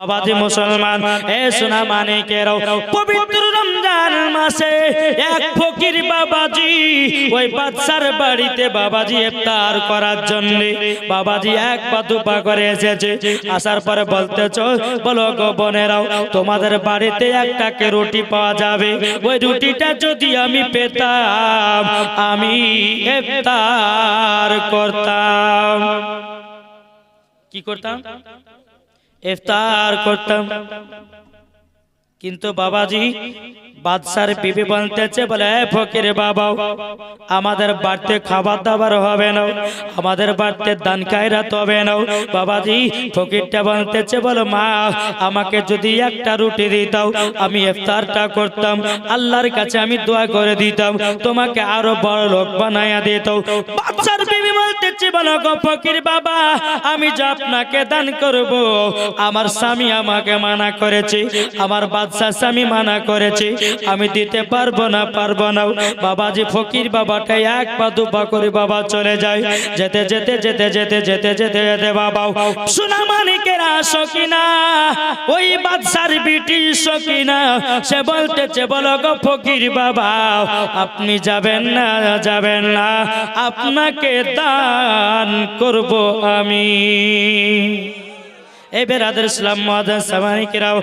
বাবাজি মুসলমান এ সোনা মানিকেরাও পবিত্র রমজান মাসে এক ফকির বাবাজি ওই বাদশার বাড়িতে বাবাজি ইফতার করার জন্য বাবাজি এক পা দুপা করে এসেছে। আসার পরে বলতেছ বলো গো বোনেরাও তোমাদের বাড়িতে একটাকে রুটি পাওয়া যাবে? ওই রুটিটা যদি আমি পেতাম আমি ইফতার করতাম। কি করতাম? ইফতার করতাম। কিন্তু বাবাজি বাদশার বিবি বলতেছে বলে, "এ ফকির বাবা আমাদের বাড়িতে খাবার দাবার হবে না, আমাদের বাড়িতে দান খায়রাত হবে না। বাবাজি ফকিরটা বলতেছে, বলো মা, আমাকে যদি একটা রুটি দিতাও আমি ইফতারটা করতাম, আল্লাহর কাছে আমি দোয়া করে দিতাম, তোমাকে আরও বড় লোক বানাইয়া দিত বাদশার বিবি বলতেছে, বলো গো ফকির বাবা, আমি যে আপনাকে দান করব, আমার স্বামী আমাকে মানা করেছে, আমার বাদশাহ স্বামী মানা করেছে আমি দিতে পারব না পারব না। বাবাজি ফকির বাবাটা এক পা, দু পা করে বাবা চলে যায়। যেতে যেতে যেতে যেতে যেতে যেতে যেতে বাবা সোনা মানিকেরা সকিনা ওই বাদশার বিটি সকিনা সে বলতেছে, বলো গো ফকির বাবা, আপনি যাবেন না যাবেন না। আপনাকে দান করব আমি। এই বেরাদের ইসলাম সামানিকেরাও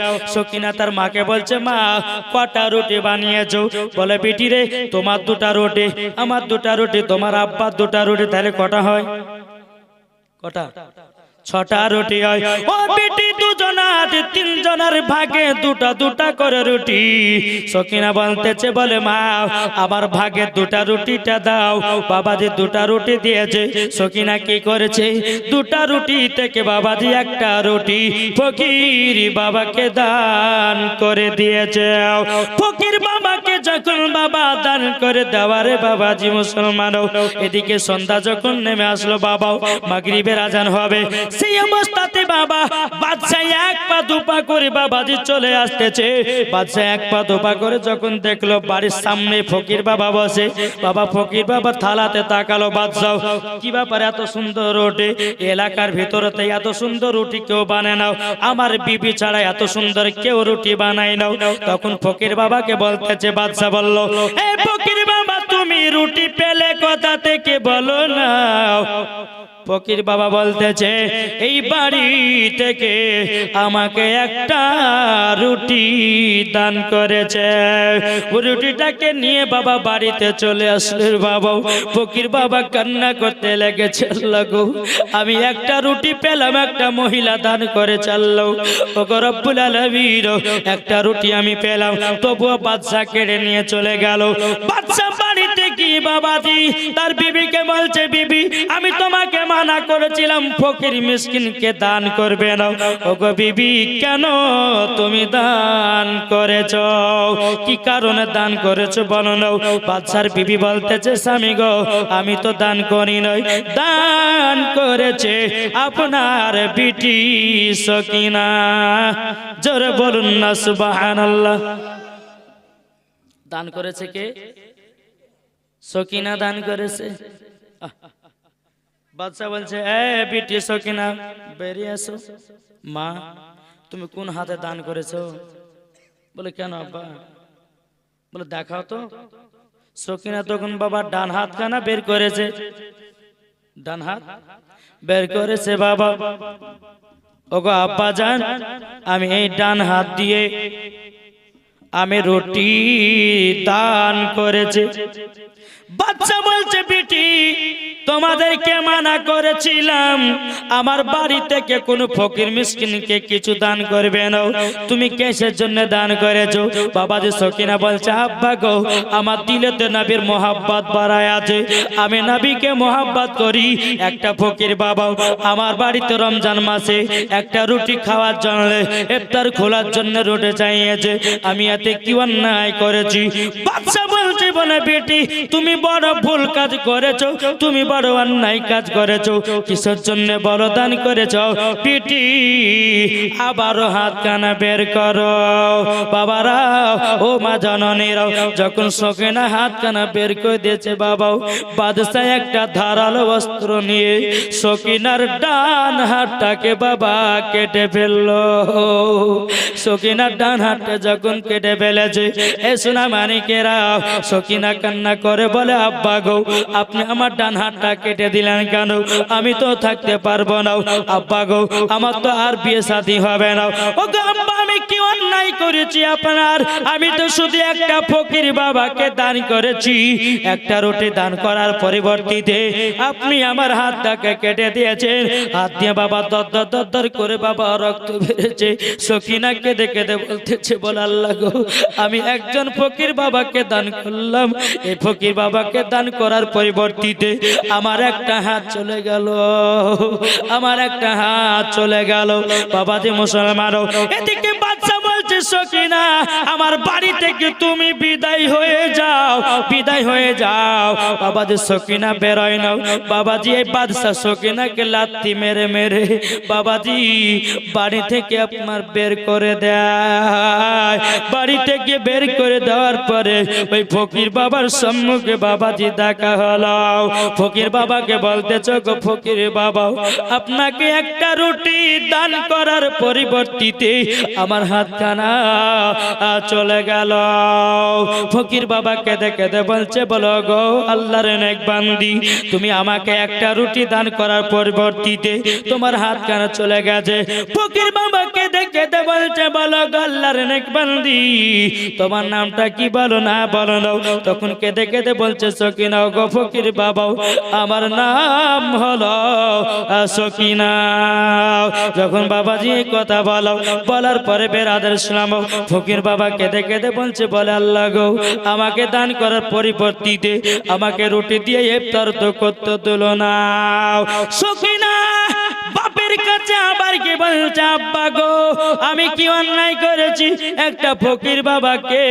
তার বলছে, মা, কটা রুটি বানিয়েছো? বলে রে, তোমার দুটা রুটি। আমার দুটা রুটি, তোমার আব্বার দুটা রুটি, তাহলে কটা হয়? কটা? ছটা রুটি হয়। দুজনার তিনজনের ভাগে দুটা দুটা করে রুটি। সকিনা বলতেছে, বলে, মা, আমার ভাগে দুটা রুটিটা দাও। বাবাজি দুটা রুটি দিয়েছে। সকিনা কি করেছে? দুটা রুটি থেকে বাবাজি একটা রুটি ফকির বাবাকে দান করে দিয়েছে। ফকির বাবাকে যখন বাবা দান করে দেওয়ারে বাবাজি মুসলমান, এদিকে সন্ধ্যা যখন নেমে আসলো বাবা মাগরিবের আজান হবে। সেই অবস্থাতে বাবা বাদশাহ এক পা দুপা করে বাবাজি চলে আসতেছে। বাদশাহ এক পা দুপা করে যখন দেখল বাড়ির সামনে ফকির বাবা বসে, বাবা ফকির বাবা থালাতে তাকালো, বাদশাহ, কি ব্যাপার এত সুন্দর রুটি? এলাকার ভিতরতে এত সুন্দর রুটি কেউ বানায় নাও। আমার বিবি ছাড়া এত সুন্দর কেউ রুটি বানায় নাও। তখন ফকির বাবাকে বলতেছে, বাদশাহ বলল ফকির বাবা, তুমি রুটি পেলে কথা থেকে বলো না ফকির বাবা বলতেছে, এই বাড়ি থেকে আমাকে একটা রুটি দান করেছে। রুটিটাকে নিয়ে বাবা বাড়িতে চলে আসলেন বাবা। ফকির বাবা কান্না করতে লেগেছে লাগো আমি একটা রুটি পেলাম, একটা মহিলা দান করে চাললো ও রব্বুল আলমীর একটা রুটি আমি পেলাম। তবুও বাদশাহ কেড়ে নিয়ে চলে গেল। কি বাবাজি, তার বিবিকে বলছে, বিবি, আমি তোমাকে মানা করেছিলাম, ফকির মিসকিনকে দান করবে না। ওগো বিবি, কেন তুমি দান করেছ? কি কারণে দান করেছ বলো না বাদশার বিবি বলতেছে, স্বামী গো, আমি তো দান করি নই। দান করেছে আপনার বিটি সকিনা। জোরে বলুন না, সুবহানাল্লাহ। দান করেছে কে? সকিনা দান করেছে। বাদশা বলছে, এ বিটি সকিনা, বেরিয়ে আসো। মা, তুমি কোন হাতে দান করেছ? বলে, কেন আব্বা? বলে, দেখাও তো। সকিনা তখন বাবা ডান হাত কানা বের করেছে। ডান হাত বের করেছে বাবা। ওগো আব্বা যান, আমি এই ডান হাত দিয়ে আমি রুটি দান করেছি। বাচ্চা বলছে, বেটি, তোমাদেরকে মানা করেছিলাম। আমার বাড়ি থেকে কোনো ফকির মিসকিনকে কিছু দান করবে না। তুমি কেসের জন্য দান করেছ? বাবাজি সকিনা বলছে, আব্বা গো, আমার দিলেতে নাবির মোহাব্বত বাড়ায় আছে। আমি নাবিকে মোহাব্বত করি। একটা ফকির বাবা আমার বাড়িতে রমজান মাসে একটা রুটি খাওয়ার জন্য ইফতার খোলার জন্য রুটে চাইয়েছে। আমি এত এতে কি অন্যায় করেছি। বাচ্চা বলছে, বলে বেটি, তুমি বড় ভুল কাজ করেছ, তুমি বড় অন্যায় কাজ করেছ। কিসের জন্য বড় দান করেছ? পিটি আবারও হাত কানা বের করো। বাবারা, ও মা জননীরাও, যখন সকেনা হাত কানা বের করে দিয়েছে বাবাও, বাদশাহ একটা ধারালো বস্ত্র নিয়ে সকিনার ডান হাতটাকে বাবা কেটে ফেলল। সকিনার ডান হাতটা যখন কেটে ফেলেছে। এ সোনা মানিকেরা, সকিনা কান্না করে বলে, আব্বা গো, আপনি আমার ডান হাতটা কেটে দিলেন কেন? আমি তো থাকতে পারব না। আব্বা গো, আমার তো আর বিয়ে সাথী হবে না। ও আব্বা, আমি কি অন্যায় করেছি আপনার। আমি তো শুধু একটা ফকির বাবাকে দান করেছি। একটা রুটি দান করার পরিবর্তিতে আপনি আমার হাতটাকে কেটে দিয়েছেন। হাত দিয়ে বাবা দর দর করে বাবা রক্ত বেড়েছে। সকিনা কেঁদে কেঁদে বলতেছে, বল আল্লাহ গো, আমি একজন ফকির বাবাকে দান করলাম। এই ফকির বাবাকে দান করার পরিবর্তিতে আমার একটা হাত চলে গেল। আমার একটা হাত চলে গেল। বাবা যে মুসলমানও এদিকে বাচ্চা বলছে সকিনা আমার বাড়ি থেকে তুমি বিদায় হয়ে যাও, বিদায় হয়ে যাও। বাবা যে সকিনা বেরোয় নাও বাবাজি এই বাদশাহ সকিনাকে লাত্তি মেরে মেরে, বাবাজি, বাড়ি থেকে আপনার বের করে দেয়। বাড়ি থেকে বের করে দেওয়ার পরে ওই ফকির বাবার সম্মুখে বাবাজি দেখা হলো। ফকির বাবাকে বলতেছ, গো ফকির বাবা, আপনাকে একটা রুটি দান করার পরিবর্তিতে আমার হাত খানা চলে গেল। ফকির বাবা কেঁদে কেঁদে বলছে, বলো গো, আল্লাহর নেক বান্দি, তুমি আমাকে একটা রুটি দান করার পরিবর্তিতে তোমার হাত কানা চলে গেছে? ফকির বাবা কেঁদে কেঁদে বলছে, বলো গো, আল্লাহর বান্দি, তোমার নামটা কি বলো না বলো না তখন কেঁদে কেঁদে বলছে, সকিনা গো ফকির বাবা আমার নাম হলো সকিনা। যখন বাবাজি কথা বলো, বলার পরে বেরাদের শুনাম ফকির বাবা কেঁদে কেঁদে বলছে, বলে আল্লাহ গো, আমাকে দান করার পরিবর্তিতে আমাকে রুটি দিয়ে ইফতার তো করতে দিল না। বাপের কাছে আবার বলছে, আব্বা গো, আমি কি অন্যায় করেছি? একটা ফকির বাবাকে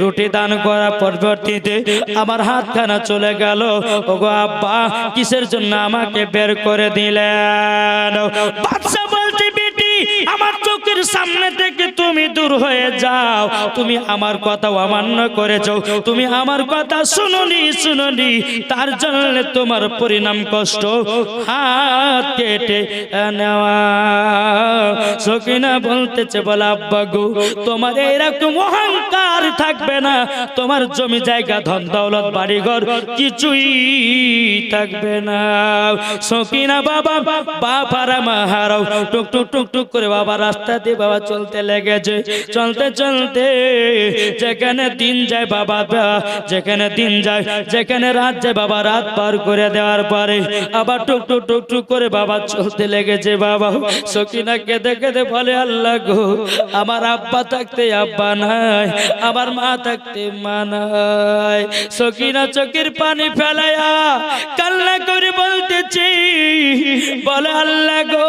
রুটি দান করার পরিবর্তিতে আমার হাতখানা চলে গেল। ওগো আব্বা, কিসের জন্য আমাকে বের করে দিলেন? বেটি, আমার চোখের সামনে থেকে তুমি দূর হয়ে যাও। তুমি আমার কথা অমান্য করেছ। তুমি আমার কথা শুনুনি শুনুনি। তার জন্য তোমার পরিণাম কষ্ট হাত কেটে নেওয়া। সকিনা বলতেছে, বলা, আব্বা গো, তোমার এরকম অহংকার থাকবে না। তোমার জমি জায়গা, ধন, দৌলত, বাড়িঘর কিছুই থাকবে না। সকিনা, বাবা বাবারা মাহারাও টুক টুক টুক টুক করে বাবা রাস্তা দিয়ে বাবা চলতে লেগেছে চলতে চলতে, যেখানে দিন যায় বাবা যেখানে দিন যায়, যেখানে রাত যায় বাবা, রাত পার করে দেওয়ার পরে আবার টুক টুক টুক টুক করে বাবা চলতে লেগেছে বাবা। সকিনা কেঁদে কেঁদে বলে, আল্লাহ গো, আমার আব্বা থাকতে আব্বা নাই, আমার মা থাকতে মা নাই। সকিনা চোখের পানি ফেলায়া কান্না করে বলতেছি, বলে, আল্লাহ গো,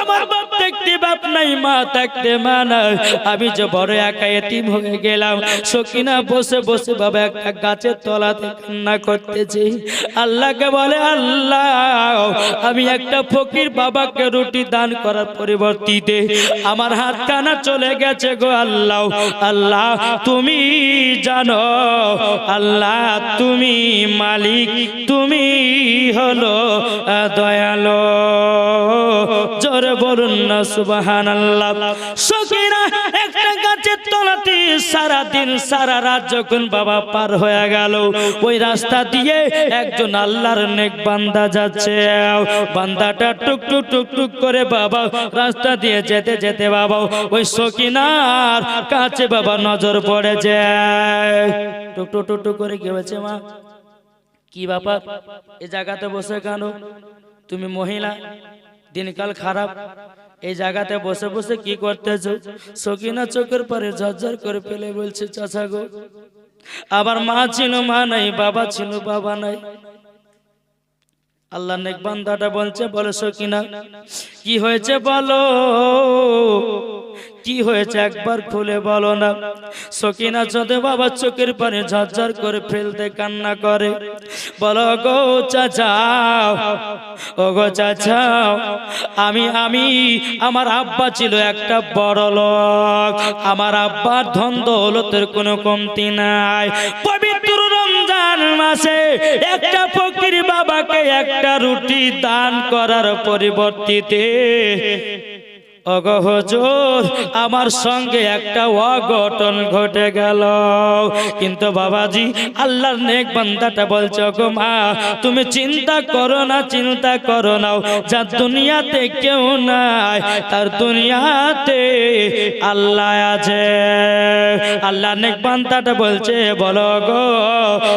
আমার বাপ থাকতে বাপ নাই, মা থাকতে মা নাই। আমি যে বড় একা এতিম হয়ে গেলাম, সকিনা বসে বসে বাবা একটা গাছের তলাতে কান্না করতেছি। আল্লাহকে বলে, আল্লাহ, আমি একটা ফকির বাবাকে রুটি দান করার পরিবর্তিতে আমার হাত কানা চলে গেছে গো আল্লাহ। আল্লাহ, তুমি জানো, আল্লাহ, তুমি মালিক, তুমি হলো দয়ালো। জোরে বলুন না সুবাহান আল্লাহ সকিনা একটা গাছের তলাতে সারা রাত যখন বাবা পার হয়ে গেল, ওই রাস্তা দিয়ে একজন আল্লাহর নেক বান্দা যাচ্ছে। বান্দাটা টুক টুক টুক টুক করে বাবা রাস্তা দিয়ে যেতে যেতে বাবা, ওই সকিনার কাছে বাবা নজর পড়ে যায় টুক টুক টুক টুক করে মা? কি বাবা এই জায়গাতে বসে কেন? তুমি মহিলা, দিনকাল খারাপ। এই জায়গাতে বসে বসে কি করতেছে? সকিনা চোখের পরে ঝরঝর করে ফেলে বলছে, চাচা গো আবার মা ছিল, মা নাই, বাবা ছিল, বাবা নাই। আল্লাহ নেক বান্দাটা বলছে বলে সকিনা কি হয়েছে বলো? কি হয়েছে একবার খুলে বলো না? সকিনা চোদে বাবা চোখের পানি ঝরঝর করে ফেলতে কান্না করে। বলো গো চাচা ও গো চাচা আমি আমি আমার আব্বা ছিল একটা বড় লোক আমার আব্বার ধন দৌলতের কোনো কমতি নাই। রমজান মাসে একটা ফকির বাবাকে একটা রুটি দান করার পরিবর্তিতে অগহজোর আমার সঙ্গে একটা অঘটন ঘটে গেল। কিন্তু বাবাজি, আল্লাহর নেক বান্দাটা বলছে গো মা, তুমি চিন্তা করো না, চিন্তা করো না। যার দুনিয়াতে কেউ নাই, তার দুনিয়াতে আল্লাহ আছে। আল্লাহ নেক বান্দাটা বলছে, বলো গো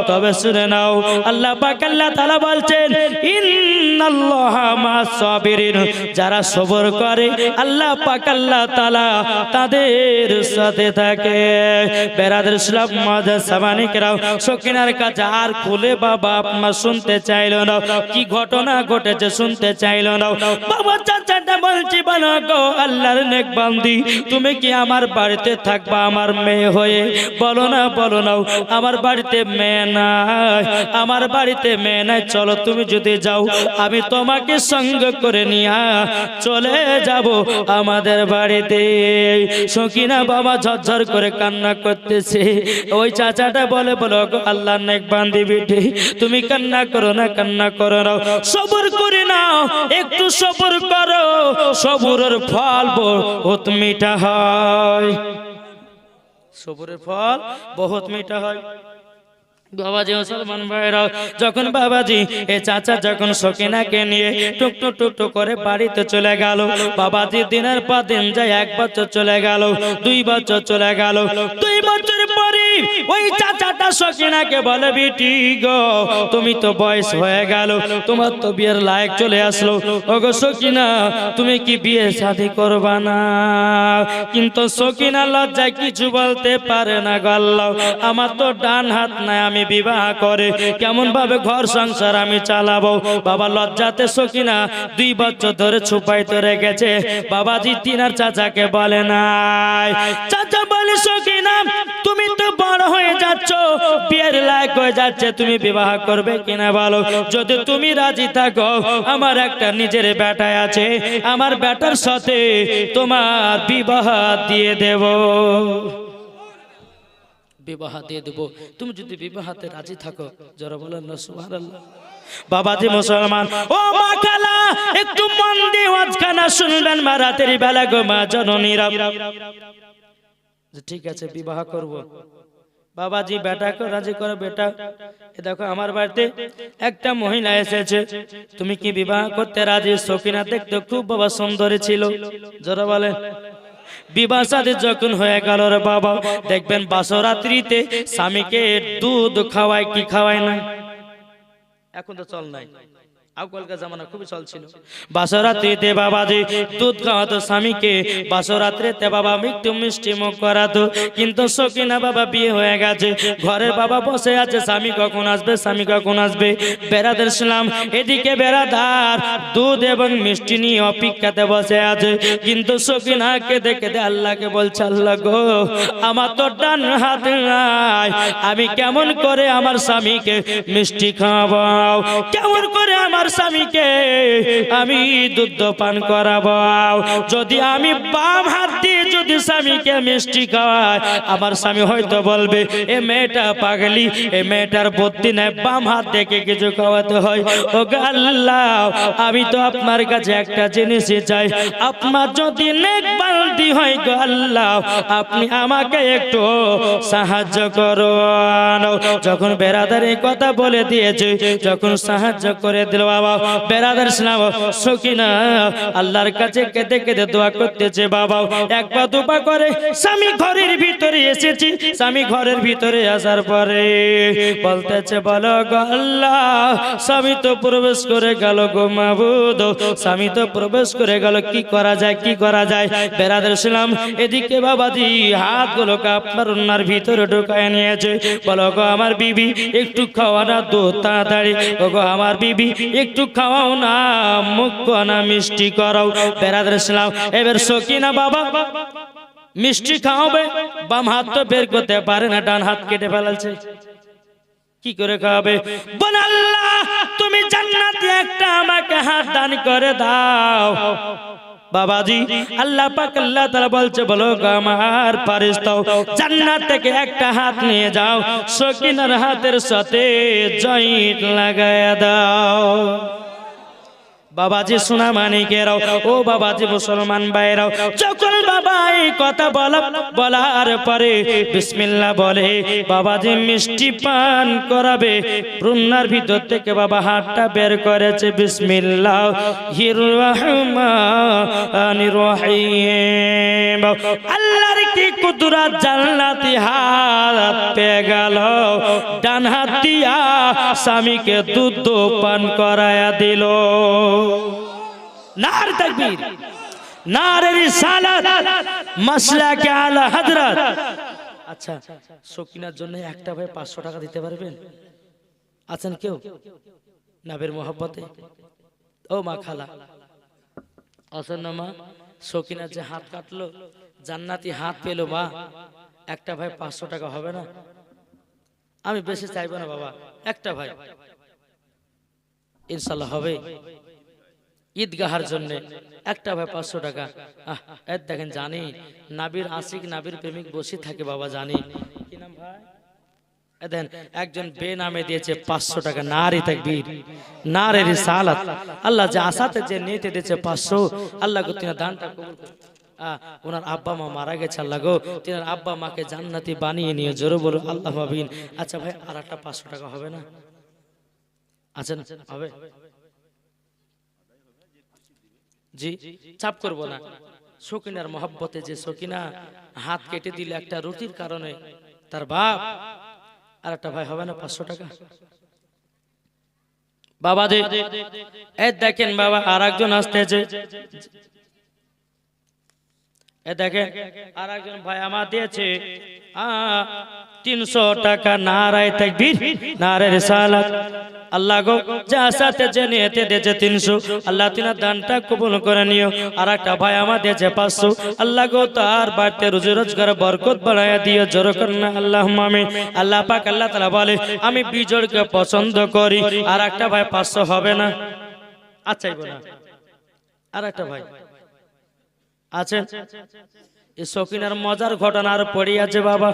তবে শুনে নাও। আল্লাহ পাক, আল্লাহ তাআলা বলছেন, ইন্নাল্লাহা মাস সাবিরিন। যারা সবর করে, আল্লাহ পাক আল্লাহ তাআলা তাদের সাথে থাকে। বেরাদের ইসলাম মাদার সামানিকরাও সকিনার কাছে আর খুলে বাবা আপনার শুনতে চাইলো না। কি ঘটনা ঘটেছে শুনতে চাইলো না। বাবা চাচাটা বলছি বলো গো, আল্লাহর নেক বান্দি, তুমি কি আমার বাড়িতে থাকবা আমার মেয়ে হয়ে? বলো না বলো না, আমার বাড়িতে মেয়ে নাই, আমার বাড়িতে মেয়ে নাই। চলো তুমি যদি যাও, আমি তোমাকে সঙ্গ করে নিয়া চলে যাব। আমাদের বাড়িতে। সকিনা বাবা ঝরঝর করে কান্না করতেছে। ওই চাচাটা বলে, বলো আল্লাহ নেক বান্দি বিটি, তুমি কান্না করো না, কান্না করো না। সবর করে নাও, একটু সবর করো। সবরের ফল বহুত মিঠা হয়। সবরের ফল বহুত মিঠা হয়। বাবাজি, মুসলমান ভাইরা যখন বাবাজি, এ চাচা যখন সকিনাকে নিয়ে টুক টুক টুক টুক করে বাড়িতে চলে গেল, বাবাজি দিনের পর দিন যায় এক বছর চলে গেল, দুই বছর চলে গেল, দুই বছর ওই চাচাটা সকিনাকে বলে, বিটি গো, তুমি তো বয়স হয়ে গেল, তোমার তো বিয়ের লায়ক চলে আসলো। ওগো সকিনা, তুমি কি বিয়ে শাদি করবা না? কিন্তু সকিনা লজ্জায় কিছু বলতে পারে না, গল্লাও। আমার তো ডান হাত নাই, আমি বিবাহ করে কেমন ভাবে ঘর সংসার আমি চালাবো? বাবা লজ্জাতে সকিনা দুই বছর ধরে ছুপাইতে রেখেছে। বাবাজি তিনার চাচাকে বলে, নাই। চাচা বলে, সকিনা হয়ে যাচ্ছে তুমি বিবাহ করবে কিনা বলো? যদি তুমি রাজি থাকো আমার একটা নিজের বেটায় আছে আমার বেটার সাথে তোমার বিবাহ দিয়ে দেব। বিবাহ দিয়ে দেব। তুমি যদি বিবাহতে রাজি থাকো যারা বলেন না বাবাজি মুসলমান ও মা একটু মন দিয়ে আজখানা শুনবেন মা রাতের বেলা গো মা জননীরা ঠিক আছে বিবাহ করব। বাবাজি, বেটাকে রাজি করো, বেটা। এ দেখো, আমার বাড়িতে একটা মহিলা এসেছে। তুমি কি বিবাহ করতে রাজি? সকিনা দেখতে খুব বাবা সুন্দরী ছিল। যারা বলে, বিবাহ সাথে যখন হয়ে গেল রে বাবা, দেখবেন বাসরাত্রিতে স্বামীকে দুধ খাওয়ায়, কি খাওয়ায় না এখন তো চল নাই। আউকালকার জামানা খুবই চলছিল বাসরাত্রিতে বাবাজি, দুধ খাওয়াতো স্বামীকে। বাসরাত্রিতে বাবা একটু মিষ্টি মুখ করাতো। কিন্তু সকিনা বাবা বিয়ে হয়ে গেছে। ঘরের বাবা বসে আছে, স্বামী কখন আসবে, স্বামী কখন আসবে? বেড়াদের শুনলাম এদিকে বেড়াদার দুধ এবং মিষ্টি নিয়ে অপেক্ষাতে বসে আছে। কিন্তু সকিনা কেঁদে কেঁদে আল্লাহকে বলছে, আল্লাহ গো, আমার তো ডান হাত নাই। আমি কেমন করে আমার স্বামীকে মিষ্টি খাওয়াবো? কেমন করে আমার স্বামীকে আমি দুধ পান করাবো। যদি আমি বাম হাত দিয়ে যদি স্বামীকে মিষ্টি খাওয়াই, আমার স্বামী হয়তো বলবে, এ মেয়েটা পাগলি, এ মেয়েটার বুদ্ধি নাই, বাম হাত দেখে কিছু খাওয়াতে হয়। ও গো আল্লাহ, আমি তো আপনার কাছে একটা জিনিসই চাই। আপনার যদি নেক বালতি হয়, গো আল্লাহ, আপনি আমাকে একটু সাহায্য করুন। যখন বেড়াদার কথা বলে দিয়েছে, যখন সাহায্য করে দিল বাবা বেড়াদার শোনাব সকিনা আল্লাহর কাছে কেঁদে কেঁদে দোয়া করতেছে বাবা। এক পা দুপা করে স্বামী ঘরের ভিতরে এসেছি। স্বামী ঘরের ভিতরে আসার পরে বলতেছে, বলো আল্লাহ, স্বামী তো প্রবেশ করে গেল স্বামী তো প্রবেশ করে গেল, কি করা যায়, কি করা যায়? এদিকে বাবাজি, হাতগুলোকে আপনার ওনার ভিতরে ঢুকায় নিয়েছে। বলো গো আমার বিবি, একটু খাওয়া দুধ তাড়াতাড়ি। গো আমার বিবি একটু খাওয়াও না, মুখ না মিষ্টি করাও। বেড়াদের ছিলাম এবার সকিনা বাবা, মিষ্টি খাওয়াবে, বাম হাত তো বের করতে পারে না, ডান হাত কেটে ফেলালছে কি করে খাওয়াবে? বল, আল্লাহ, তুমি জান্নাতে একটা আমাকে হাত দান করে দাও। বাবাজি, আল্লাহ পাক আল্লাহ তাআলা বলছে, বলো আমার ফারিস্তাও জান্নাত থেকে একটা হাত নিয়ে যাও, সকিনার হাতের সাথে জয়েন্ট লাগায়া দাও। বাবাজি সোনা মানিকেরাও ও বাবাজি মুসলমান ভাইরাও, যখন বাবা এই কথা বলা, বলার পরে বিসমিল্লাহ বলে, বাবাজি মিষ্টি পান করাবে রুন্নার ভিতর থেকে বাবা হাতটা বের করেছে রহিম। আল্লাহর কি কুদরত, জান্নাতি হাত পেয়ে গেল ডান হাত দিয়া স্বামীকে দুধ পান করায়া দিল। নার তাকবীর নার রিসালাত, মাসলাকে আলা হযরত। আচ্ছা সকিনার জন্য একটা ভাই 500 টাকা দিতে পারবেন? আছেন কেউ? নাবের মোহব্বতে? ও মা খালা। আছেন না মা সকিনার যে হাত কাটলো, জান্নাতি হাত পেল মা। একটা ভাই 500 টাকা হবে না? আমি বেশি চাইব না বাবা, একটা ভাই। ইনশাল্লাহ হবে। ঈদগাহার জন্য একটা ভাই পাঁচশো টাকা। আহ, দেখেন জানি নাবির আশিক নাবির প্রেমিক বসে থাকে বাবা জানি। কি নাম ভাই? এ একজন বে নামে দিয়েছে পাঁচশো টাকা নারী তাকবীর নারে রিসালাত আল্লাহ যে আসাতে যে নিতে দিয়েছে পাঁচশো আল্লাহ তিনি দানটা কবুল ওনার আব্বা মা মারা গেছে আল্লাহ গো। তিনার আব্বা মাকে জান্নাতি বানিয়ে নিয়ে জোরে বলো আল্লাহ আচ্ছা ভাই আর একটা পাঁচশো টাকা হবে না? আচ্ছা না? হবে? জি চাপ করব না। সকিনার মহব্বতে যে সকিনা হাত কেটে দিলে একটা রুটির কারণে তার বাপ আর একটা ভাই হবে না পাঁচশো টাকা? বাবা যে, এ দেখেন বাবা আর একজন আসতেছে। এ দেখেন আর একজন ভাই আমার দিয়েছে। তিনশো টাকা নারায় তাকবীর নারে রিসালাত। আল্লাহ গো, যা সাথে যে নিয়েতে দিয়েছে তিনশো, আল্লাহ তিনার দানটা কবুল করে নিও। আর একটা ভাই আমার দিয়েছে পাঁচশো। আল্লাহ গো, তার বাড়িতে রুজি রোজগার, বরকত বানায় দিও, জোর না আল্লাহ মামি আল্লাহ পাক, আল্লাহ তালা বলে, আমি বিজয়কে পছন্দ করি আর একটা ভাই পাঁচশো হবে না। আচ্ছা না। আর একটা ভাই। আছে? এই শকিনার মজার ঘটনা আর পড়ে আছে বাবা।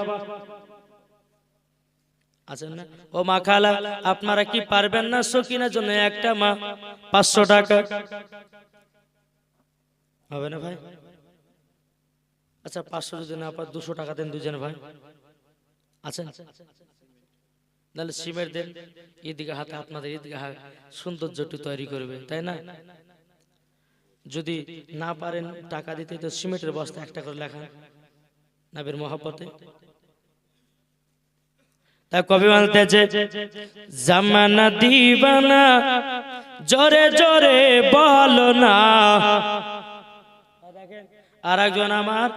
আছেন না? ও মা খালা, আপনারা কি পারবেন না শকিনার জন্য একটা মা? পাঁচশো টাকা। হবে না ভাই? আচ্ছা পাঁচশো যদি না পার দুশো টাকা দেন দুজন ভাই। আছেন তাহলে সিমেন্ট দেন। ঈদগাহ হাতে আপনাদের ঈদগাহ সৌন্দর্যটি তৈরি করবে, তাই না? যদি না পারেন টাকা দিতে, তো সিমেন্টের বস্তা একটা করে লেখা নাবির মহাপতে তা কবি বলতেছে, জামানা দিবানা, জোরে জোরে বলো না। আর একজন আমার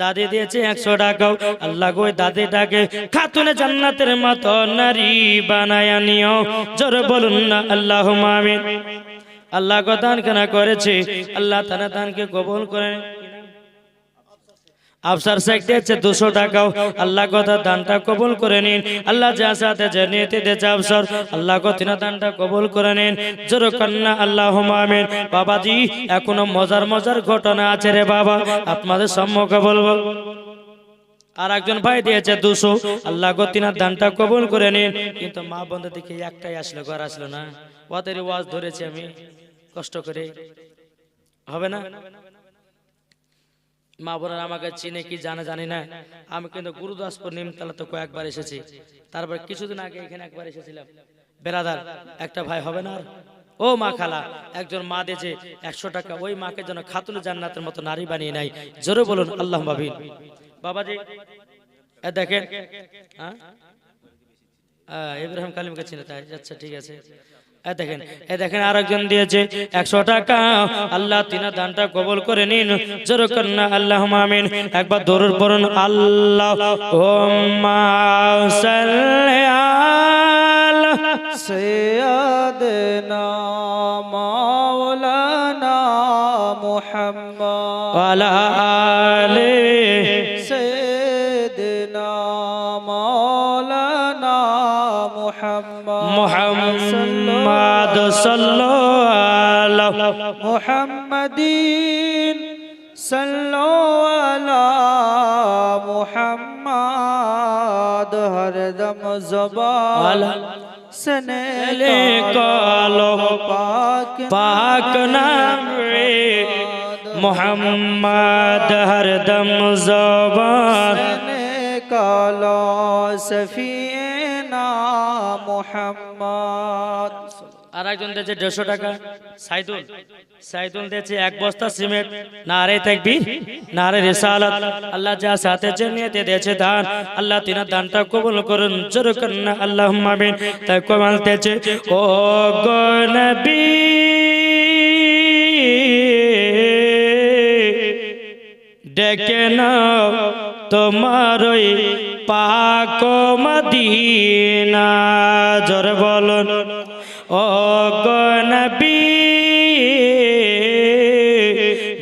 দাদি দিয়েছে একশো টাকাও। আল্লাহ গো দাদিটাকে খাতুনে জান্নাতের মতো নারী বানায় নিও। জোরে বলুন না আল্লাহ মামিন আল্লাহ গো দান কেনা করেছে। আল্লাহ তারা দানকে কবুল করে আফসার শেখ দিয়েছে দুশো টাকাও। আল্লাহ কথা দানটা কবুল করে নিন। আল্লাহ যা সাথে যে নিতে দিয়েছে আফসর। আল্লাহ তিনা দানটা কবুল করে নিন। জোর কন্যা আল্লাহ আমিন। বাবাজি, এখনও মজার মজার ঘটনা আছে রে বাবা। আপনাদের সম্মুখে বলব। আর একজন ভাই দিয়েছে দুশো। আল্লাহ তিনার দানটা কবুল করে নিন। কিন্তু মা বন্ধু দেখে একটাই আসলো, ঘর আসলো না। ওদের ওয়াজ ধরেছি আমি। কষ্ট করে। হবে না? মা বোনেরা আমাকে চিনে কি জানে, জানি না। আমি কিন্তু গুরুদাসপুর নিমতলা তো কয়েকবার এসেছি। তারপর কিছুদিন আগে এখানে একবার এসেছিলাম। বেরাদার একটা ভাই হবে না ও মা খালা, একজন মা দিয়েছে একশো টাকা, ওই মাকে যেন খাতুন জান্নাতের মতো নারী বানিয়ে নাই জোরে বলুন আল্লাহ বাবিন বাবাজি দেখেন হ্যাঁ? ইব্রাহিম কালিমকে চিনে, তাই? আচ্ছা ঠিক আছে। দেখেন, এ দেখেন আরেকজন দিয়েছে, একশো টাকা। আল্লাহ তিনা দানটা কবল করে নিন। জোরকর না আল্লাহ মামিন একবার দরুর পড়ুন আল্লাহ সৈয়দনা মাওলানা মুহাম্মদ। আলা محمد صلى الله على محمد صلى على محمد هر دم زبان سنے کالو پاک نام محمد هر دم زبان کالو سفیر মোহাম্মদ। আর একজন দিয়েছে দেড়শো টাকা। সাইদুল। সাইদুল দিয়েছে এক বস্তা সিমেন্ট না রে থাকবি না রে রেসালাত। আল্লাহ যা সাথে নিয়েতে দিয়েছে দান, আল্লাহ তিনার দানটা কবুল করুন, জোর করুন আল্লাহ মামিন তাই কমাল দিয়েছে, ও গো নবী! ডেকে নাও। তোমার ওই পাক মদিনা, জোর বলুন। ও গনবী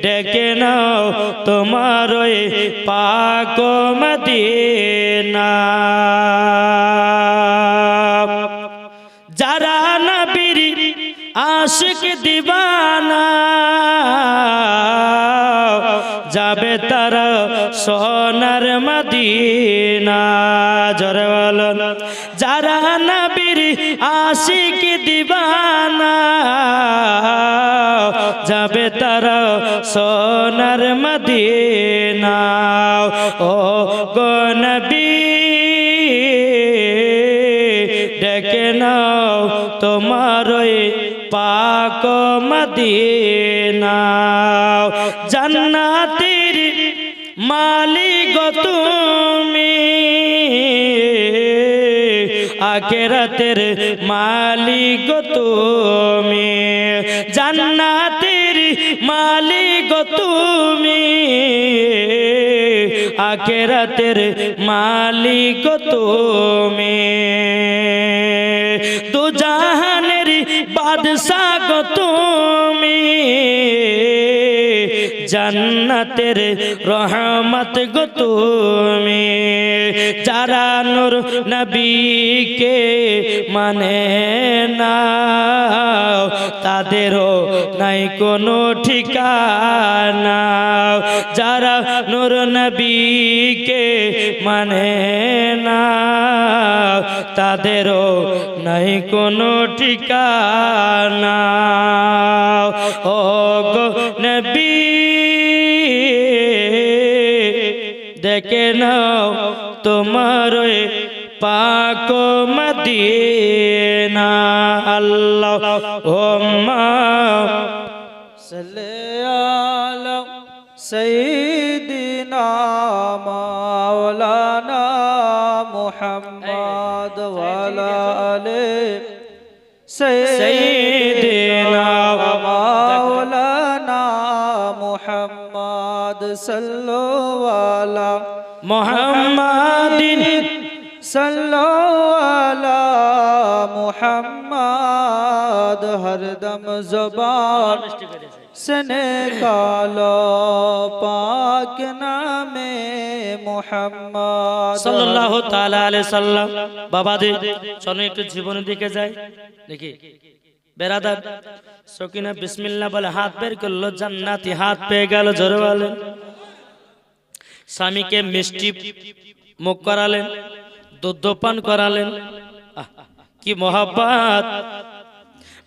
ডেকে নাও তোমার ওই পাক মদিনা। যারা নবীর আশিক দিবানা, যাবে মদিনা জরে বলুন। যারা নবীর আশিক দিবানা, যাবে তারা সোনার মদিনা। ও গো নবী, ডেকে নাও তোমার পাক মদিনা। জান্নাতের মালিক তুমি। আখেরাতের মালিক তুমি। জান্নাতের মালিক তুমি। আখেরাতের মালিক তুমি। দু জাহানের বাদশাহ জান্নাতের রহমত গো তুমি। যারা নূর নবীকে মানে না তাদেরও নাই কোনো ঠিকানা। যারা নূর নবীকে মানে না তাদেরও নাই কোনো ঠিকানা। কেন তোমার পাক মদিনা? আল্লাহ হোম্মা সাল্লাল্লাহু সাইয়্যিদিনা মাওলানা মুহাম্মদ ওয়ালা আলে সাইয়্যিদিনা মাওলানা মুহাম্মদ সাল্লাল্লাহু মোহাম্মদিন সল্লালা মোহাম্মদ হরদম জবান, সনে কাল পাক নামে মোহাম্মদ। সাল্লাল্লাহু তাআলা আলাইহি সাল্লাম। বাবা দে চলো একটু জীবনের দিকে যাই। দেখি, বেরাদার, সকিনা বিসমিল্লাহ বলে, হাত বের করল, জান্নাতি হাত পেয়ে গেল, জোরে বলে স্বামীকে মিষ্টি মুখ করালেন, দুধ পান করালেন। কি মহাব্বাত।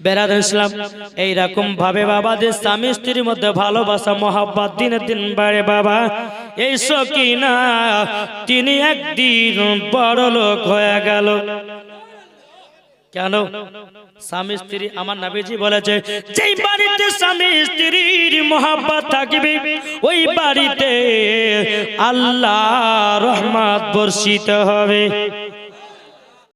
বেরাদ ইসলাম এইরকম ভাবে বাবাদের স্বামী স্ত্রীর মধ্যে ভালোবাসা, মহাব্বাত দিনে দিন বাড়ে বাবা। এই সকিনা তিনি একদিন বড় লোক হয়ে গেল। কেন? স্বামী স্ত্রী আমার নাবিজি বলেছে, যেই বাড়িতে স্বামী স্ত্রীর মহাব্বত থাকবে, ওই বাড়িতে আল্লাহ রহমত বর্ষিত হবে।